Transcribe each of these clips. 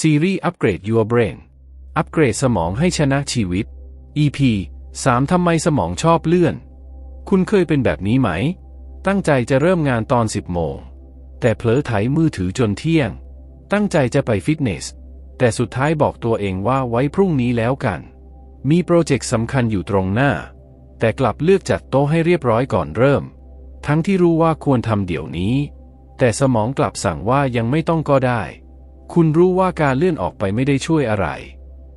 ซีรีส์ Upgrade Your Brain อัปเกรดสมองให้ชนะชีวิต EP 3 ทำไมสมองชอบเลื่อน คุณเคยเป็นแบบนี้ไหม ตั้งใจจะเริ่มงานตอน 10 โมง แต่เผลอไถมือถือจนเที่ยง ตั้งใจจะไปฟิตเนส แต่สุดท้ายบอกตัวเองว่าไว้พรุ่งนี้แล้วกัน มีโปรเจกต์สำคัญอยู่ตรงหน้า แต่กลับเลือกจัดโต๊ะให้เรียบร้อยก่อนเริ่ม ทั้งที่รู้ว่าควรทำเดี๋ยวนี้ แต่สมองกลับสั่งว่ายังไม่ต้องก็ได้ คุณรู้ว่าการเลื่อนออกไปไม่ได้ช่วยอะไร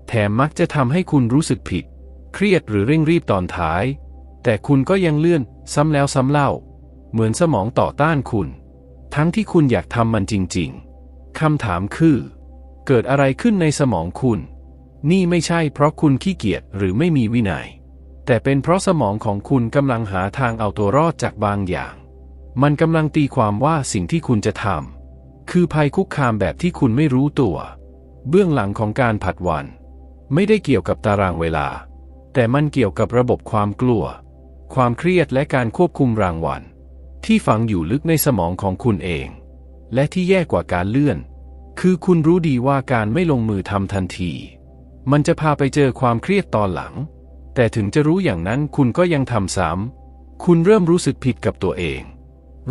แถมมักจะทำให้คุณรู้สึกผิด เครียดหรือเร่งรีบตอนท้าย แต่คุณก็ยังเลื่อน ซ้ำแล้วซ้ำเล่า เหมือนสมองต่อต้านคุณ ทั้งที่คุณอยากทำมันจริง ๆคำถามคือ เกิดอะไรขึ้นในสมองคุณ นี่ไม่ใช่เพราะคุณขี้เกียจหรือไม่มีวินัย แต่เป็นเพราะสมองของคุณกำลังหาทางเอาตัวรอดจากบางอย่าง มันกำลังตีความว่าสิ่งที่คุณจะทำ คือภัยคุกคามแบบที่คุณไม่รู้ตัว เบื้องหลังของการผัดวัน ไม่ได้เกี่ยวกับตารางเวลา แต่มันเกี่ยวกับระบบความกลัว ความเครียดและการควบคุมรางวัล ที่ฝังอยู่ลึกในสมองของคุณเอง และที่แย่กว่าการเลื่อน คือคุณรู้ดีว่าการไม่ลงมือทำทันที มันจะพาไปเจอความเครียดตอนหลัง แต่ถึงจะรู้อย่างนั้นคุณก็ยังทำซ้ำคุณเริ่มรู้สึกผิดกับตัวเอง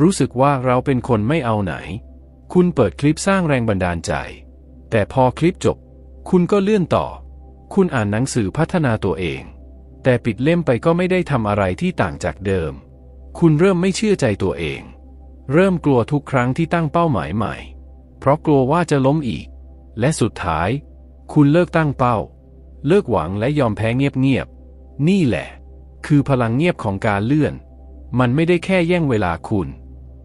รู้สึกว่าเราเป็นคนไม่เอาไหน คุณเปิดคลิปสร้างแรงบันดาลใจ แต่พอคลิปจบ คุณก็เลื่อนต่อ คุณอ่านหนังสือพัฒนาตัวเอง แต่ปิดเล่มไปก็ไม่ได้ทำอะไรที่ต่างจากเดิม คุณเริ่มไม่เชื่อใจตัวเอง เริ่มกลัวทุกครั้งที่ตั้งเป้าหมายใหม่ เพราะกลัวว่าจะล้มอีก และสุดท้าย คุณเลิกตั้งเป้า เลิกหวังและยอมแพ้เงียบๆนี่แหละ คือพลังเงียบของการเลื่อน มันไม่ได้แค่แย่งเวลาคุณ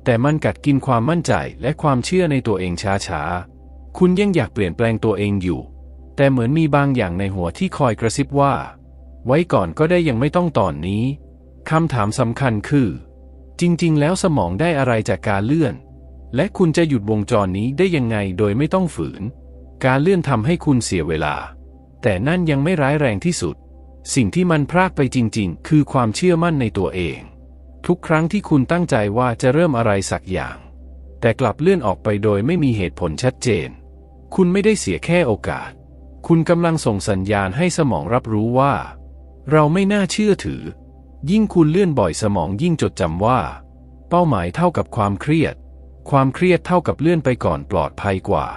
แต่มันกัดกินความมั่นใจและความเชื่อในตัวเองช้าๆ คุณยังอยากเปลี่ยนแปลงตัวเองอยู่ แต่เหมือนมีบางอย่างในหัวที่คอยกระซิบว่า ไว้ก่อนก็ได้ยังไม่ต้องตอนนี้ คำถามสำคัญคือ จริงๆ แล้วสมองได้อะไรจากการเลื่อน และคุณจะหยุดวงจรนี้ได้ยังไงโดยไม่ต้องฝืน การเลื่อนทำให้คุณเสียเวลา แต่นั่นยังไม่ร้ายแรงที่สุด สิ่งที่มันพรากไปจริง ๆ คือความเชื่อมั่นในตัวเอง ทุกครั้งที่คุณตั้งใจว่าจะเริ่มอะไรสักอย่าง แต่กลับเลื่อนออกไปโดยไม่มีเหตุผลชัดเจน คุณไม่ได้เสียแค่โอกาส คุณกำลังส่งสัญญาณให้สมองรับรู้ว่า เราไม่น่าเชื่อถือ ยิ่งคุณเลื่อนบ่อยสมองยิ่งจดจำว่า เป้าหมายเท่ากับความเครียด ความเครียดเท่ากับเลื่อนไปก่อนปลอดภัยกว่า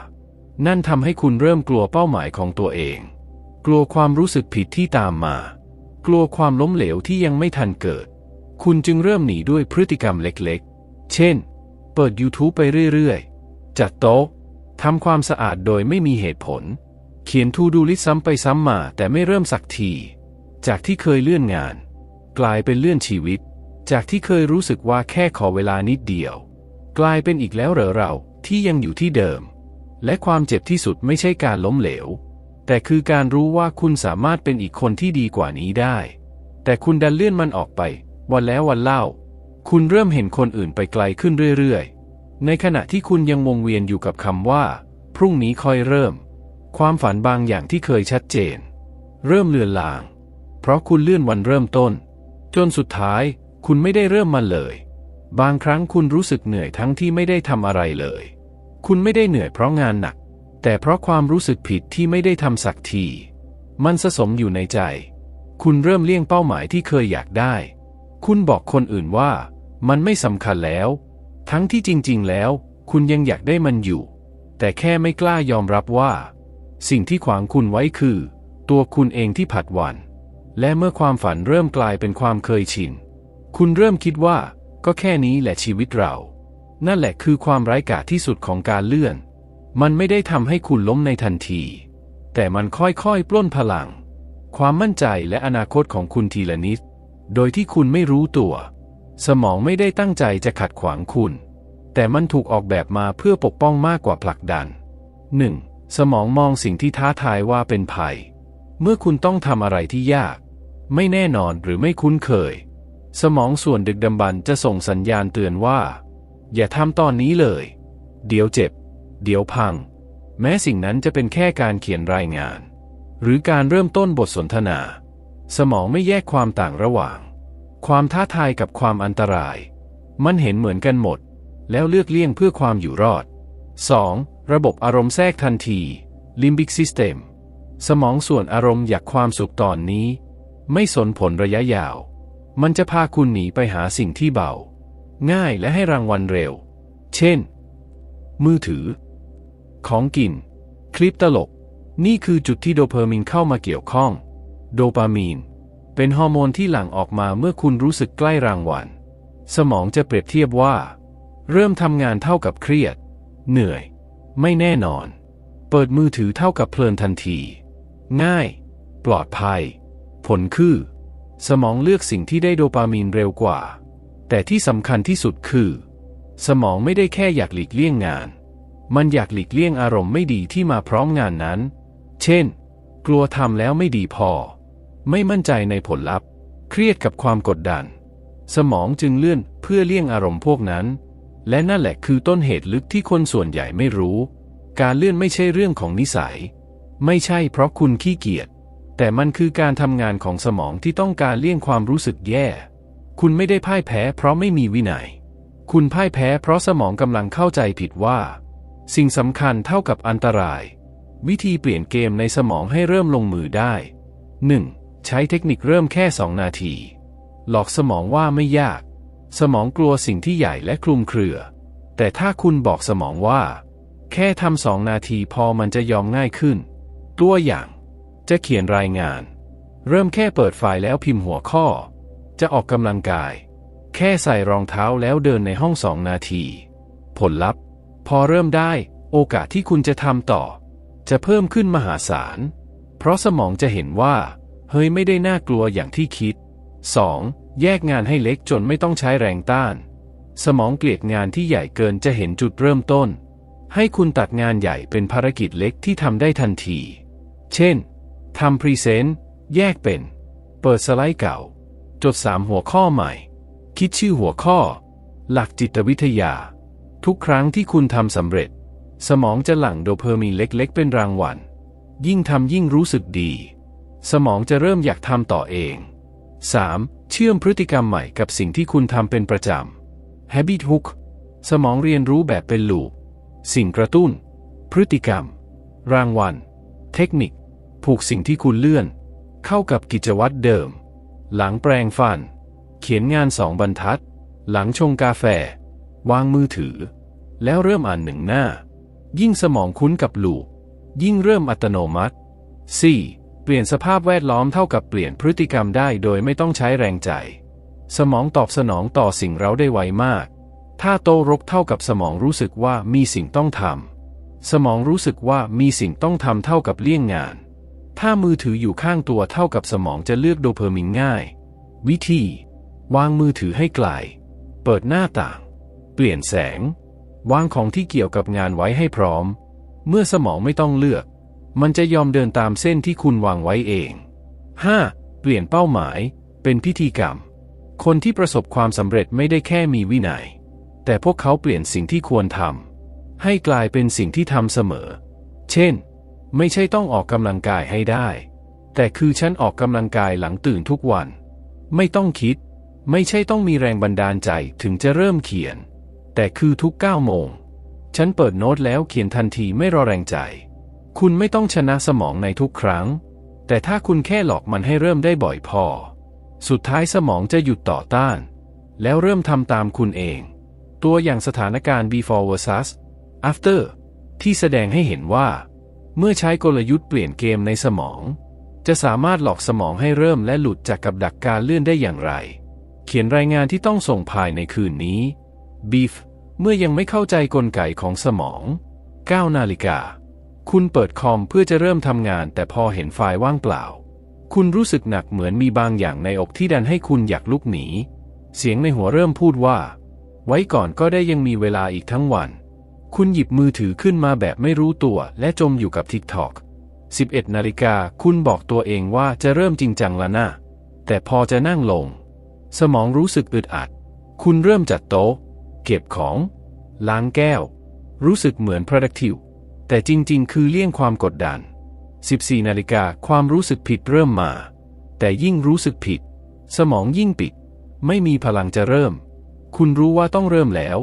นั่นทำให้คุณเริ่มกลัวเป้าหมายของตัวเอง กลัวความรู้สึกผิดที่ตามมา กลัวความล้มเหลวที่ยังไม่ทันเกิด คุณจึงเริ่มหนีด้วยพฤติกรรมเล็กๆ เช่น เปิด YouTube ไปเรื่อยๆ จัดโต๊ะทำความสะอาดโดยไม่มีเหตุผล เขียนทูดูลิสซ้ำไปซ้ำมาแต่ไม่เริ่มสักที จากที่เคยเลื่อนงาน กลายเป็นเลื่อนชีวิต จากที่เคยรู้สึกว่าแค่ขอเวลานิดเดียว กลายเป็นอีกแล้วเหรอเราที่ยังอยู่ที่เดิม และความเจ็บที่สุดไม่ใช่การล้มเหลว แต่คือการรู้ว่าคุณสามารถเป็นอีกคนที่ดีกว่านี้ได้ แต่คุณดันเลื่อนมันออกไป วันแล้ววันเล่า คุณเริ่มเห็นคนอื่นไปไกลขึ้นเรื่อยๆ ในขณะที่คุณยังวงเวียนอยู่กับคำว่า พรุ่งนี้ค่อยเริ่ม ความฝันบางอย่างที่เคยชัดเจน เริ่มเลือนลาง เพราะคุณเลื่อนวันเริ่มต้น จนสุดท้าย คุณไม่ได้เริ่มมันเลย บางครั้งคุณรู้สึกเหนื่อยทั้งที่ไม่ได้ทำอะไรเลย คุณไม่ได้เหนื่อยเพราะงานหนัก แต่เพราะความรู้สึกผิดที่ไม่ได้ทำสักที มันสะสมอยู่ในใจ คุณเริ่มเลี่ยงเป้าหมายที่เคยอยากได้ คุณบอกคนอื่นว่า มันไม่สำคัญแล้ว ทั้งที่จริงๆแล้ว คุณยังอยากได้มันอยู่ แต่แค่ไม่กล้ายอมรับว่า สิ่งที่ขวางคุณไว้คือ ตัวคุณเองที่ผัดวันและเมื่อความฝันเริ่มกลายเป็นความเคยชิน คุณเริ่มคิดว่าก็แค่นี้แหละชีวิตเรา นั่นแหละคือความไร้กาจที่สุดของการเลื่อน มันไม่ได้ทำให้คุณล้มในทันที แต่มันค่อยๆ ปล้นพลัง ความมั่นใจและอนาคตของคุณทีละนิด โดยที่คุณไม่รู้ตัว สมองไม่ได้ตั้งใจจะขัดขวางคุณ แต่มันถูกออกแบบมาเพื่อปกป้องมากกว่าผลักดัน 1. สมองมองสิ่งที่ท้าทายว่าเป็นภัย เมื่อคุณต้องทำอะไรที่ยาก ไม่แน่นอนหรือไม่คุ้นเคย สมองส่วนดึกดำบรรจะส่งสัญญาณเตือนว่า อย่าทำตอนนี้เลย เดี๋ยวเจ็บ เดี๋ยวพัง แม้สิ่งนั้นจะเป็นแค่การเขียนรายงาน หรือการเริ่มต้นบทสนทนา สมองไม่แยกความต่างระหว่าง ความท้าทายกับความอันตราย มันเห็นเหมือนกันหมด แล้วเลือกเลี่ยงเพื่อความอยู่รอด 2. ระบบอารมณ์แทรกทันที Limbic System สมองส่วนอารมณ์อยากความสุขตอนนี้ ไม่สนผลระยะยาว มันจะพาคุณหนีไปหาสิ่งที่เบา ง่ายและให้รางวัลเร็ว เช่น มือถือ ของกิน คลิปตลก นี่คือจุดที่โดเพามีนเข้ามาเกี่ยวข้อง โดปามีน เป็นฮอร์โมนที่หลั่งออกมาเมื่อคุณรู้สึกใกล้รางวัล สมองจะเปรียบเทียบว่า เริ่มทำงานเท่ากับเครียด เหนื่อย ไม่แน่นอน เปิดมือถือเท่ากับเพลินทันที ง่าย ปลอดภัย ผลคือ สมองเลือกสิ่งที่ได้โดปามีนเร็วกว่า แต่ที่สำคัญที่สุดคือ สมองไม่ได้แค่อยากหลีกเลี่ยงงาน มันอยากหลีกเลี่ยงอารมณ์ไม่ดีที่มาพร้อมงานนั้น เช่น กลัวทำแล้วไม่ดีพอ ไม่มั่นใจในผลลัพธ์ เครียดกับความกดดัน สมองจึงเลื่อนเพื่อเลี่ยงอารมณ์พวกนั้น และนั่นแหละคือต้นเหตุลึกที่คนส่วนใหญ่ไม่รู้ การเลื่อนไม่ใช่เรื่องของนิสัย ไม่ใช่เพราะคุณขี้เกียจ แต่มันคือการทำงานของสมองที่ต้องการเลี่ยงความรู้สึกแย่ คุณไม่ได้พ่ายแพ้เพราะไม่มีวินัย คุณพ่ายแพ้เพราะสมองกำลังเข้าใจผิดว่า สิ่งสำคัญเท่ากับอันตราย วิธีเปลี่ยนเกมในสมองให้เริ่มลงมือได้ 1. ใช้เทคนิคเริ่มแค่ 2 นาที หลอกสมองว่าไม่ยาก สมองกลัวสิ่งที่ใหญ่และคลุมเครือ แต่ถ้าคุณบอกสมองว่า แค่ทำสองนาทีพอมันจะยอมง่ายขึ้น ตัวอย่าง จะเขียนรายงาน เริ่มแค่เปิดไฟล์แล้วพิมพ์หัวข้อ จะออกกำลังกาย แค่ใส่รองเท้าแล้วเดินในห้องสองนาที ผลลัพธ์ พอเริ่มได้ โอกาสที่คุณจะทำต่อ จะเพิ่มขึ้นมหาศาล เพราะสมองจะเห็นว่า เฮ้ยไม่ได้น่ากลัวอย่างที่คิด 2. แยกงานให้เล็กจนไม่ต้องใช้แรงต้าน สมองเกลียดงานที่ใหญ่เกินจะเห็นจุดเริ่มต้น ให้คุณตัดงานใหญ่เป็นภารกิจเล็กที่ทำได้ทันที เช่นทำพรีเซนต์แยกเป็น เปิดสไลด์เก่า จดสามหัวข้อใหม่ คิดชื่อหัวข้อ หลักจิตวิทยา ทุกครั้งที่คุณทำสำเร็จ สมองจะหลั่งโดพามีนเล็ก ๆ เป็นรางวัล ยิ่งทำยิ่งรู้สึกดี สมองจะเริ่มอยากทำต่อเอง 3. เชื่อมพฤติกรรมใหม่กับสิ่งที่คุณทำเป็นประจำ Habit Hook สมองเรียนรู้แบบเป็นลูป สิ่งกระตุ้น พฤติกรรม รางวัล เทคนิค ผูกสิ่งที่คุณเลื่อน เข้ากับกิจวัตรเดิม หลังแปรงฟัน เขียนงานสองบรรทัด หลังชงกาแฟ วางมือถือ แล้วเริ่มอ่านหนึ่งหน้า ยิ่งสมองคุ้นกับลูป ยิ่งเริ่มอัตโนมัติ 4. เปลี่ยนสภาพแวดล้อมเท่ากับเปลี่ยนพฤติกรรมได้โดยไม่ต้องใช้แรงใจ สมองตอบสนองต่อสิ่งเราได้ไวมาก ถ้าโตรกเท่ากับสมองรู้สึกว่ามีสิ่งต้องทำ สมองรู้สึกว่ามีสิ่งต้องทำเท่ากับเลี่ยงงาน ถ้ามือถืออยู่ข้างตัวเท่ากับสมองจะเลือกโดเพามินง่าย วิธี วางมือถือให้ไกล เปิดหน้าต่าง เปลี่ยนแสง วางของที่เกี่ยวกับงานไว้ให้พร้อม เมื่อสมองไม่ต้องเลือก มันจะยอมเดินตามเส้นที่คุณวางไว้เอง 5. เปลี่ยนเป้าหมาย เป็นพิธีกรรม คนที่ประสบความสำเร็จไม่ได้แค่มีวินัย แต่พวกเขาเปลี่ยนสิ่งที่ควรทำให้กลายเป็นสิ่งที่ทำเสมอ เช่น ไม่ใช่ต้องออกกำลังกายให้ได้ แต่คือฉันออกกำลังกายหลังตื่นทุกวัน ไม่ต้องคิด ไม่ใช่ต้องมีแรงบันดาลใจถึงจะเริ่มเขียน แต่คือทุก9โมง ฉันเปิดโน้ตแล้วเขียนทันทีไม่รอแรงใจ คุณไม่ต้องชนะสมองในทุกครั้ง แต่ถ้าคุณแค่หลอกมันให้เริ่มได้บ่อยพอ สุดท้ายสมองจะหยุดต่อต้าน แล้วเริ่มทำตามคุณเอง ตัวอย่างสถานการณ์ before versus after ที่แสดงให้เห็นว่า เมื่อใช้กลยุทธ์เปลี่ยนเกมในสมอง จะสามารถหลอกสมองให้เริ่มและหลุดจากกับดักการเลื่อนได้อย่างไร เขียนรายงานที่ต้องส่งภายในคืนนี้ beef เมื่อยังไม่เข้าใจกลไกของสมอง 9 นาฬิกา คุณเปิดคอมเพื่อจะเริ่มทำงาน แต่พอเห็นไฟล์ว่างเปล่า คุณรู้สึกหนักเหมือนมีบางอย่างในอกที่ดันให้คุณอยากลุกหนี เสียงในหัวเริ่มพูดว่า ไว้ก่อนก็ได้ยังมีเวลาอีกทั้งวัน คุณหยิบมือถือขึ้นมาแบบไม่รู้ตัว และจมอยู่กับ TikTok 11นาฬิกาคุณบอกตัวเองว่าจะเริ่มจริงจังแล้วนะแต่พอจะนั่งลง สมองรู้สึกอึดอัด คุณเริ่มจัดโต๊ะ เก็บของ ล้างแก้ว รู้สึกเหมือน productive แต่จริงๆ คือเลี่ยงความกดดัน 14 นาฬิกาความรู้สึกผิดเริ่มมา แต่ยิ่งรู้สึกผิด สมองยิ่งปิด ไม่มีพลังจะเริ่ม คุณรู้ว่าต้องเริ่มแล้ว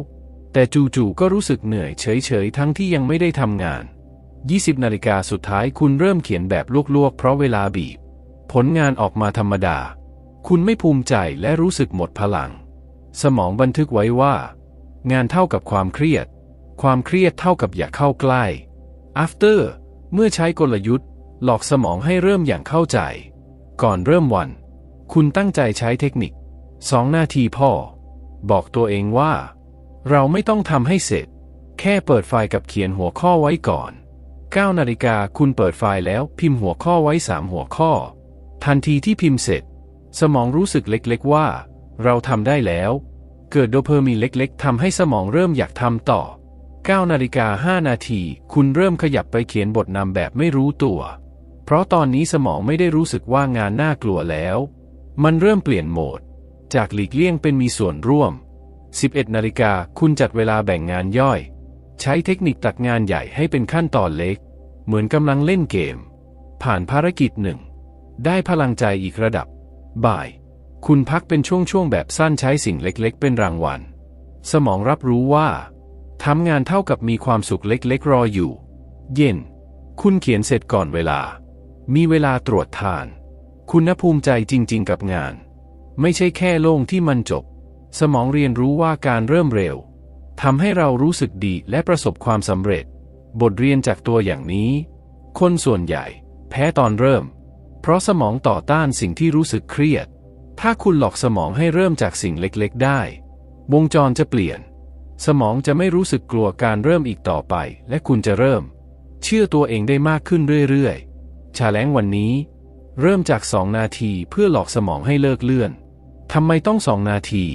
แต่จู่ๆก็รู้สึกเหนื่อยเฉยๆ ทั้งที่ยังไม่ได้ทำงาน 20 นาฬิกาสุดท้ายคุณเริ่มเขียนแบบลวกๆ เพราะเวลาบีบ ผลงานออกมาธรรมดา คุณไม่ภูมิใจและรู้สึกหมดพลัง สมองบันทึกไว้ว่า งานเท่ากับความเครียด ความเครียดเท่ากับอย่าเข้าใกล้ after เมื่อใช้กลยุทธ์ หลอกสมองให้เริ่มอย่างเข้าใจ ก่อนเริ่มวัน คุณตั้งใจใช้เทคนิคสองนาทีพ่อ บอกตัวเองว่า เราไม่ต้องทำให้เสร็จ แค่เปิดไฟล์กับเขียนหัวข้อไว้ก่อน9นาฬิกาคุณเปิดไฟล์แล้วพิมพ์หัวข้อไว้ 3 หัวข้อ ทันทีที่พิมพ์เสร็จ สมองรู้สึกเล็กๆว่า เราทำได้แล้ว เกิดโดเพอร์มีเล็กๆทำให้สมองเริ่มอยากทำต่อ 9นาฬิกา5นาที คุณเริ่มขยับไปเขียนบทนำแบบไม่รู้ตัว เพราะตอนนี้สมองไม่ได้รู้สึกว่างานน่ากลัวแล้ว มันเริ่มเปลี่ยนโหมด จากหลีกเลี่ยงเป็นมีส่วนร่วม 11นาฬิกาคุณจัดเวลาแบ่งงานย่อย ใช้เทคนิคตัดงานใหญ่ให้เป็นขั้นตอนเล็ก เหมือนกำลังเล่นเกม ผ่านภารกิจหนึ่ง ได้พลังใจอีกระดับ บ่าย คุณพักเป็นช่วงๆแบบสั้นใช้สิ่งเล็กๆ เป็นรางวัล สมองรับรู้ว่า ทำงานเท่ากับมีความสุขเล็กๆ รออยู่ เย็น คุณเขียนเสร็จก่อนเวลา มีเวลาตรวจทาน คุณภูมิใจจริงๆกับงาน ไม่ใช่แค่โล่งที่มันจบ สมองเรียนรู้ว่าการเริ่มเร็วทำให้เรารู้สึกดีและประสบความสำเร็จ บทเรียนจากตัวอย่างนี้ คนส่วนใหญ่ แพ้ตอนเริ่ม เพราะสมองต่อต้านสิ่งที่รู้สึกเครียด ถ้าคุณหลอกสมองให้เริ่มจากสิ่งเล็กๆ ได้ วงจรจะเปลี่ยน สมองจะไม่รู้สึกกลัวการเริ่มอีกต่อไป และคุณจะเริ่ม เชื่อตัวเองได้มากขึ้นเรื่อยๆ ชาแลงวันนี้ เริ่มจากสองนาทีเพื่อหลอกสมองให้เลิกเลื่อน ทำไมต้องสองนาที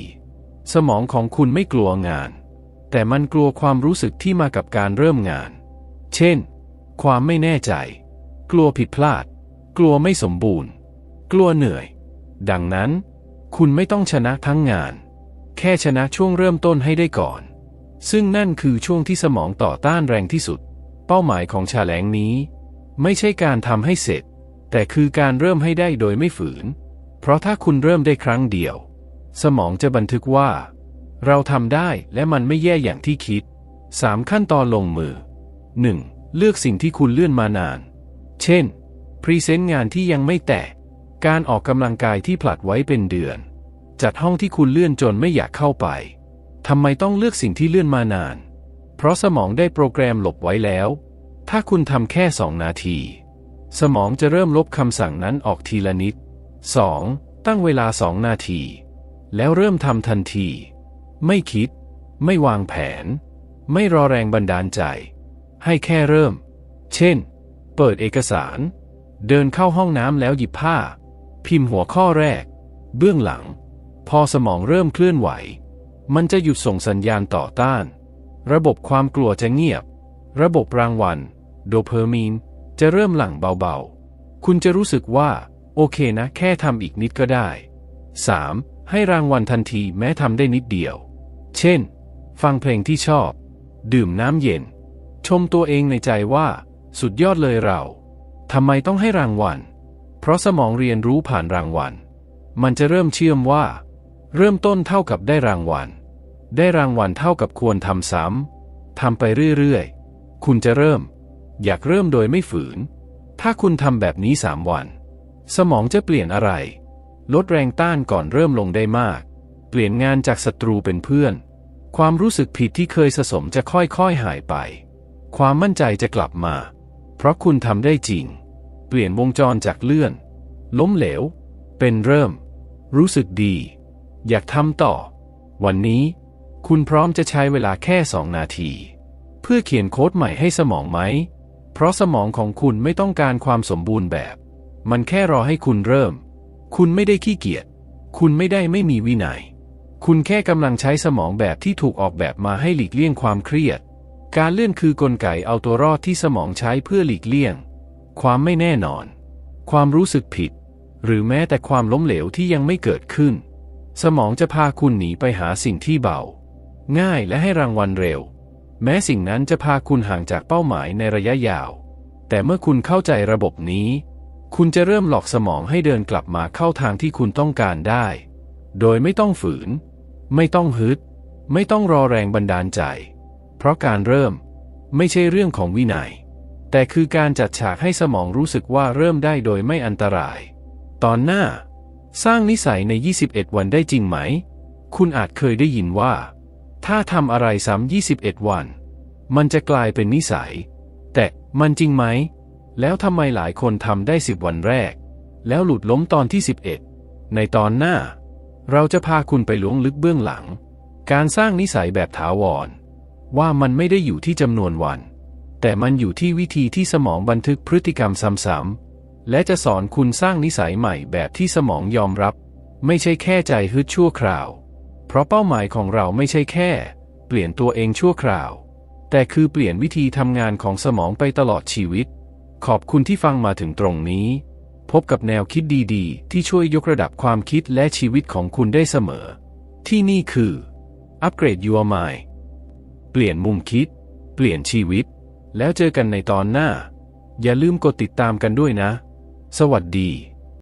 สมองของคุณไม่กลัวงาน แต่มันกลัวความรู้สึกที่มากับการเริ่มงาน เช่น ความไม่แน่ใจ กลัวผิดพลาด กลัวไม่สมบูรณ์ กลัวเหนื่อย ดังนั้น คุณไม่ต้องชนะทั้งงาน แค่ชนะช่วงเริ่มต้นให้ได้ก่อน ซึ่งนั่นคือช่วงที่สมองต่อต้านแรงที่สุด เป้าหมายของชาแลงนี้ ไม่ใช่การทำให้เสร็จ แต่คือการเริ่มให้ได้โดยไม่ฝืน เพราะถ้าคุณเริ่มได้ครั้งเดียว สมองจะบันทึกว่า เราทำได้และมันไม่แย่อย่างที่คิด 3 ขั้นตอนลงมือ 1. เลือกสิ่งที่คุณเลื่อนมานาน เช่นพรีเซนต์งานที่ยังไม่แตกการออกกำลังกายที่ผลัดไว้เป็นเดือน จัดห้องที่คุณเลื่อนจนไม่อยากเข้าไป ทำไมต้องเลือกสิ่งที่เลื่อนมานาน เพราะสมองได้โปรแกรมหลบไว้แล้ว ถ้าคุณทำแค่สองนาที สมองจะเริ่มลบคำสั่งนั้นออกทีละนิด 2. ตั้งเวลาสองนาที แล้วเริ่มทำทันที ไม่คิด ไม่วางแผน ไม่รอแรงบันดาลใจ ให้แค่เริ่ม เช่น เปิดเอกสาร เดินเข้าห้องน้ำแล้วหยิบผ้า พิมพ์หัวข้อแรก เบื้องหลัง พอสมองเริ่มเคลื่อนไหว มันจะหยุดส่งสัญญาณต่อต้าน ระบบความกลัวจะเงียบ ระบบรางวัล โดเพอร์มีน จะเริ่มหลั่งเบาๆ คุณจะรู้สึกว่า โอเคนะ แค่ทำอีกนิดก็ได้ 3. ให้รางวัลทันทีแม้ทำได้นิดเดียว เช่น ฟังเพลงที่ชอบ ดื่มน้ำเย็น ชมตัวเองในใจว่า สุดยอดเลยเราทำไมต้องให้รางวัล เพราะสมองเรียนรู้ผ่านรางวัล มันจะเริ่มเชื่อมว่า เริ่มต้นเท่ากับได้รางวัล ได้รางวัลเท่ากับควรทำซ้ำ ทำไปเรื่อยๆ คุณจะเริ่ม อยากเริ่มโดยไม่ฝืน ถ้าคุณทำแบบนี้สามวัน สมองจะเปลี่ยนอะไร ลดแรงต้านก่อนเริ่มลงได้มาก เปลี่ยนงานจากศัตรูเป็นเพื่อน ความรู้สึกผิดที่เคยสะสมจะค่อยๆหายไป ความมั่นใจจะกลับมา เพราะคุณทำได้จริง เปลี่ยนวงจรจากเลื่อน ล้มเหลว เป็นเริ่ม รู้สึกดี อยากทำต่อ วันนี้ คุณพร้อมจะใช้เวลาแค่สองนาที เพื่อเขียนโค้ดใหม่ให้สมองไหม เพราะสมองของคุณไม่ต้องการความสมบูรณ์แบบ มันแค่รอให้คุณเริ่ม คุณไม่ได้ขี้เกียจ คุณไม่ได้ไม่มีวินัย คุณแค่กำลังใช้สมองแบบที่ถูกออกแบบมาให้หลีกเลี่ยงความเครียด การเลื่อนคือกลไกเอาตัวรอดที่สมองใช้เพื่อหลีกเลี่ยง ความไม่แน่นอน ความรู้สึกผิด หรือแม้แต่ความล้มเหลวที่ยังไม่เกิดขึ้น สมองจะพาคุณหนีไปหาสิ่งที่เบา ง่ายและให้รางวัลเร็ว แม้สิ่งนั้นจะพาคุณห่างจากเป้าหมายในระยะยาว แต่เมื่อคุณเข้าใจระบบนี้ คุณจะเริ่มหลอกสมองให้เดินกลับมาเข้าทางที่คุณต้องการได้ โดยไม่ต้องฝืน ไม่ต้องฮึด ไม่ต้องรอแรงบันดาลใจ เพราะการเริ่มไม่ใช่เรื่องของวินัย แต่คือการจัดฉากให้สมองรู้สึกว่าเริ่มได้โดยไม่อันตราย ตอนหน้า สร้างนิสัยใน 21 วันได้จริงไหม คุณอาจเคยได้ยินว่า ถ้าทำอะไรซ้ำ21 วัน มันจะกลายเป็นนิสัย แต่มันจริงไหม แล้วทำไมหลายคนทำได้ 10 วันแรก แล้วหลุดล้มตอนที่ 11 ในตอนหน้า เราจะพาคุณไปล้วงลึกเบื้องหลัง การสร้างนิสัยแบบถาวร ว่ามันไม่ได้อยู่ที่จำนวนวัน แต่มันอยู่ที่วิธีที่สมองบันทึกพฤติกรรมซ้ำๆ และจะสอนคุณสร้างนิสัยใหม่แบบที่สมองยอมรับ ไม่ใช่แค่ใจฮึดชั่วคราว เพราะเป้าหมายของเราไม่ใช่แค่ เปลี่ยนตัวเองชั่วคราว แต่คือเปลี่ยนวิธีทำงานของสมองไปตลอดชีวิต ขอบคุณที่ฟังมาถึงตรงนี้ พบกับแนวคิดดีๆ ที่ช่วยยกระดับความคิดและชีวิตของคุณได้เสมอ ที่นี่คือ Upgrade Your Mind เปลี่ยนมุมคิด เปลี่ยนชีวิต แล้วเจอกันในตอนหน้า อย่าลืมกดติดตามกันด้วยนะ สวัสดี